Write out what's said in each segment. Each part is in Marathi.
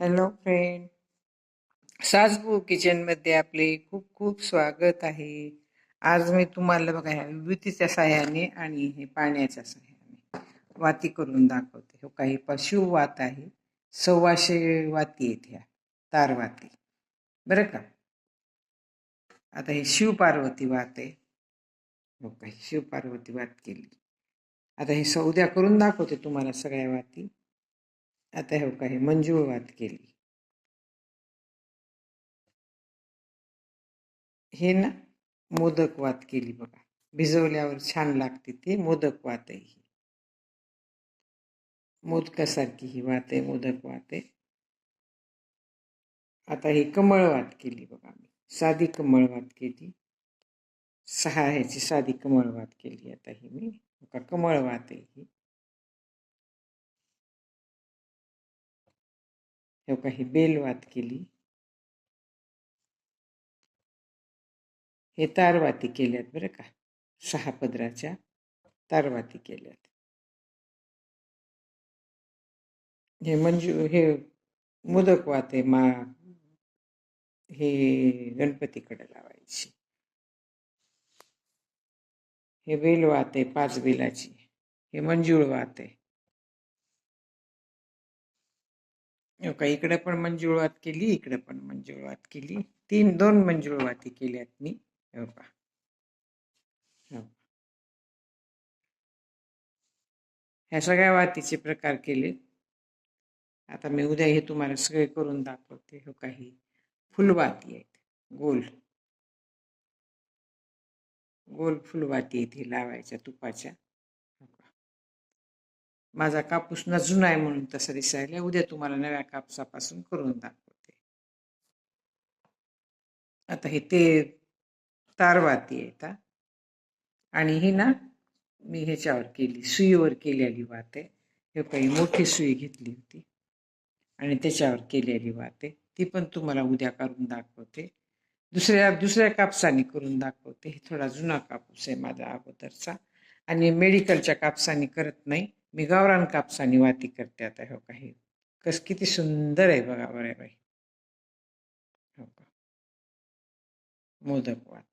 हॅलो फ्रेंड सासबू किचनमध्ये आपले खूप खूप स्वागत आहे. आज मी तुम्हाला बघा ह्या विभूतीच्या साह्याने आणि हे पाण्याच्या साह्याने वाती करून दाखवते. हो काही पशु वात आहे. सव्वाशे वाती आहेत ह्या तारवाती बरं का? आता हे शिवपार्वती वात आहे. हो काही शिवपार्वती वात केली. आता हे सौद्या करून दाखवते तुम्हाला सगळ्या वाती. आता हे काही मंजूळ वात केली. हे ना मोदकवात केली बघा. भिजवल्यावर छान लागते ते मोदक वात आहे ही मोदकासारखी ही वात आहे मोदकवात आहे. आता ही कमळ वात केली बघा मी. साधी कमळ वात केली. सहा ह्याची साधी कमळ वात केली आता ही मी. का कमळ आहे ही. हे काही बेलवात केली. हे तारवाती केल्यात बरं का. सहा पदराच्या तारवाती केल्यात. हे मंजू हे मोदक वात आहे मा हे गणपतीकडे लावायची. हे बेल वात आहे पाच बेलाची. हे मंजूळ वात हो का? इकडे पण मंजुळवात केली इकडे पण मंजुळवात केली. तीन दोन मंजुळवाती केल्यात मी. हो का? हो. ह्या सगळ्या वातीचे प्रकार केले. आता मी उद्या हे तुम्हाला सगळे करून दाखवते. हो काही फुलवाती आहेत. गोल. गोल फुलवाती इथे लावायच्या तुपाच्या. माझा कापूस नजून जुना आहे म्हणून तसं दिसायला उद्या तुम्हाला नव्या कापसापासून करून दाखवते. आता हे ते तारवाती आहेत आणि ही ना मी ह्याच्यावर केली सुईवर केलेली वात. आहे हे काही मोठी सुई घेतली होती. आणि त्याच्यावर केलेली वात. आहे ती पण तुम्हाला उद्या करून दाखवते. दुसऱ्या दुसऱ्या कापसाने करून दाखवते. हे थोडा जुना कापूस आहे माझा अगोदरचा. आणि मेडिकलच्या कापसाने करत नाही. मी गावरान कापसाने वाती करते आता हो काही. कस किती सुंदर आहे बघा बरं बाई. हो का? मोदक वात.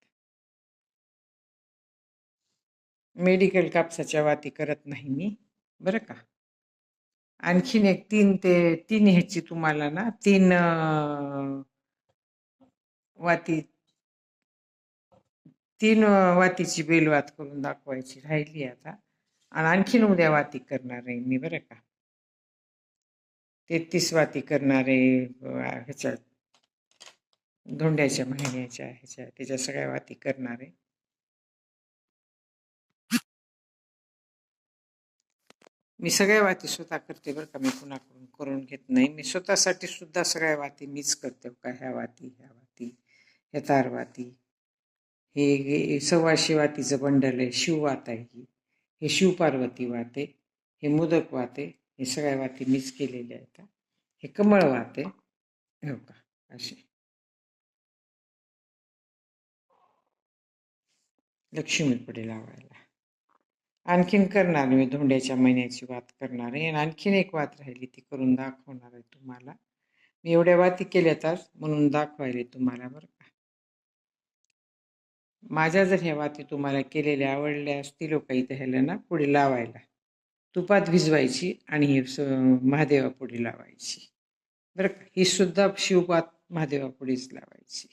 मेडिकल कापसाच्या वाती करत नाही मी बरं का? आणखीन एक तीन ते तीन ह्याची तुम्हाला ना तीन वाती तीन वातीची बेलवात करून दाखवायची राहिली आता. आणि आणखीन उद्या वाती करणार आहे मी बरं का. तेहतीस वाती करणार आहे ह्याच्या धोंड्याच्या महिन्याच्या ह्याच्या त्याच्या सगळ्या वाती करणार आहे. मी सगळ्या वाती स्वतः करते बरं का मी कुणाकडून करून घेत नाही. मी स्वतःसाठी सुद्धा सगळ्या वाती मीच करते का ह्या वाती ह्या वाती ह्या तारवाती हे हे सव्वाशे वातीचं बंडल आहे शिववात आहे ही. हे शिवपार्वती वाते हे मोदक वाते हे सगळ्या वाती मीच केलेल्या आहेत. हे कमळ वाते हो का? असे. लक्ष्मीपुढे लावायला. आणखीन करणार मी धोंड्याच्या महिन्याची वात करणार आहे. आणि आणखीन एक वात राहिली ती करून दाखवणार आहे तुम्हाला. मी एवढ्या वाती केल्या तर म्हणून दाखवायला तुम्हाला बरं का. माझ्या जर ह्या वाती तुम्हाला केलेल्या आवडल्या असतील काही तर ह्याला ना पुढे लावायला. तुपात भिजवायची आणि ही स- महादेवापुढे लावायची. बरं का? ही सुद्धा शिवपात महादेवापुढेच लावायची.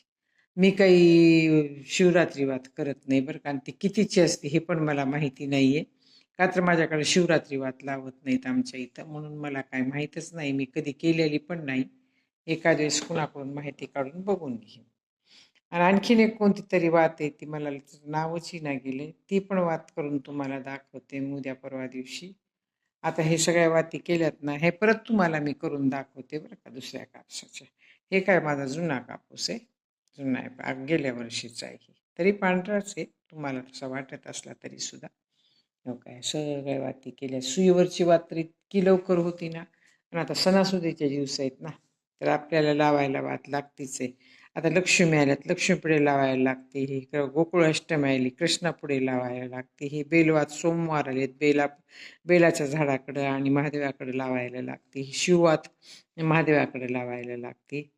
मी काही शिवरात्री वात करत नाही बरं का ती कितीची असते हे पण मला माहिती नाही आहे का तर माझ्याकडे शिवरात्री वात लावत नाहीत आमच्या इथं म्हणून मला काय माहीतच नाही. मी कधी केलेली पण नाही. एका दिवस कुणाकडून माहिती काढून बघून घेईन. आणि आणखीन एक कोणती तरी वात आहे ती मला नावच ना गेले. ती पण वात करून तुम्हाला दाखवते उद्या परवा दिवशी. आता हे सगळ्या वाती केल्यात ना हे परत तुम्हाला मी करून दाखवते बरं का दुसऱ्या कापसाच्या. हे काय माझा जुना कापूस आहे. जुना आहे गेल्या वर्षीचा आहे तरी पांढराच आहे. तुम्हाला तसा वाटत असला तरी सुद्धा. हो काय सगळ्या वाती केल्या. सुईवरची वात तर इतकी लवकर होती ना. पण आता सणासुदीचे दिवस आहेत ना. तर आपल्याला लावायला वात लागतीच आहे. आता लक्ष्मी आल्यात लक्ष्मीपुढे लावायला लागते ही. गोकुळाष्टमी आली कृष्णापुढे लावायला लागते ही. बेलवात सोमवार आलेत बेला बेलाच्या झाडाकडं आणि महादेवाकडे लावायला लागते ही. शिववात महादेवाकडे लावायला लागते.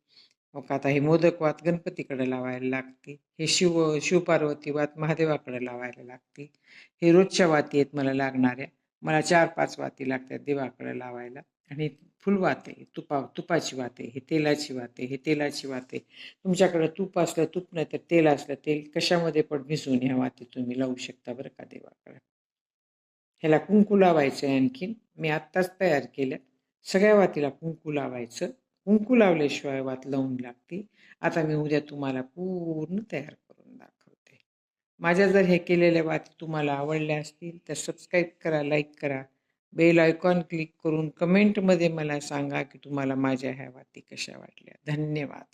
मग आता हे मोदकवात गणपतीकडे लावायला लागते. हे शिव शिवपार्वती वात महादेवाकडे लावायला लागते. हे रोजच्या वाती आहेत मला लागणाऱ्या. मला चार पाच वाती लागतात देवाकडे लावायला. आणि फुल वाते तुपा तुपाची वाते हे तेलाची वाते हे तेलाची वाते तुमच्याकडं तूप असलं तूप नाही तर तेल असलं तेल कशामध्ये पण भिजवून ह्या वाती तुम्ही लावू शकता बरं का देवाकडे. ह्याला कुंकू लावायचं आहे आणखीन. मी आत्ताच तयार केल्या सगळ्या वातीला कुंकू लावायचं. कुंकू लावल्याशिवाय वात लावून लागते. आता मी उद्या तुम्हाला पूर्ण तयार करून दाखवते. माझ्या जर हे केलेल्या वाती तुम्हाला आवडल्या असतील तर सबस्क्राईब करा लाईक करा. बेल आयकॉन क्लिक करून कमेंटमध्ये मला सांगा की तुम्हाला माझ्या ह्या वाती कशा वाटल्या. धन्यवाद.